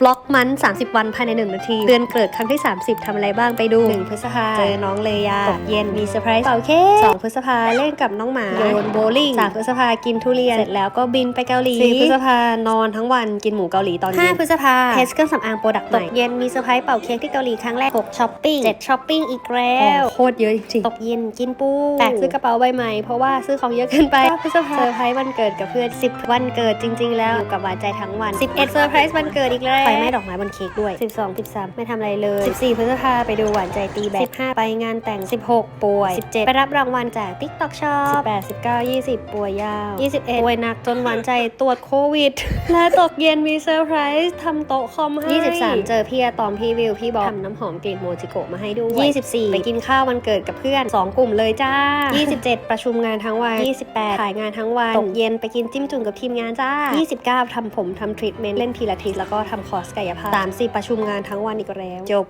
ฟล็อกมัน30 วันภายใน 1 นาที เดือนเกิดครั้งที่ 30 ทำอะไรบ้างไปดู 1 พฤษภาเจอน้องเลยาตกเย็นมีเซอร์ไพรส์เป่าเค้ก2พฤษภาเล่นกับน้องหมา โยนโบว์ลิ่ง3พฤษภากินทุเรียน เสร็จแล้วก็บินไปเกาหลี4พฤษภานอนทั้งวันกินหมูเกาหลีตอนเย็น5พฤษภาเทสเครื่องสำอางโปรดักต์ใหม่ ตกเย็นมีเซอร์ไพรส์เป่าเค้กที่เกาหลีครั้งแรก6ช้อปปิ้ง7ช้อปปิ้งอีกแล้วโคตรเยอะจริงๆตกเย็นกินปูแตกซื้อกระเป๋าใบใหม่เพราะว่าซื้อของเยอะเกินไป9พฤษภาเซอร์ไพรส์วันเกิดกับเพื่อน10 วันเกิดจริง ๆ แล้วอยู่กับหวานใจทั้งวัน 11เซอร์ไพรส์วันเกิดอีกแล้วไฟไหม้ดอกไม้บนเค้กด้วย 12 13 ไม่ทำอะไรเลย 14 พฤษภาไปดูหวานใจตีแบด15 ไปงานแต่ง 16 ป่วย 17 ไปรับรางวัลจาก TikTok Shop 18 19 20 ป่วยยาว 21 ป่วยหนักจนหวานใจตรวจโควิด และตกเย็นมีเซอร์ไพรส์ทำโต๊ะคอมให้ 23 เจอพี่อะตอมพี่วิว พี่บอกทำน้ำหอมกลิ่นโมจิโกะมาให้ด้วย24 ไปกินข้าววันเกิดกับเพื่อน 2 กลุ่มเลยจ้า 27 ประชุมงานทั้งวัน 28 ถ่ายงานทั้งวัน ตกเย็นไปกินจิ้มจุ่มกับทีมงานจ้า 29 ทำผมทำทรีทเมนต์เล่นพิลาทิสแล้วก็ทำคอร์สกายภาพ30ประชุมงานทั้งวันอีกแล้วจบ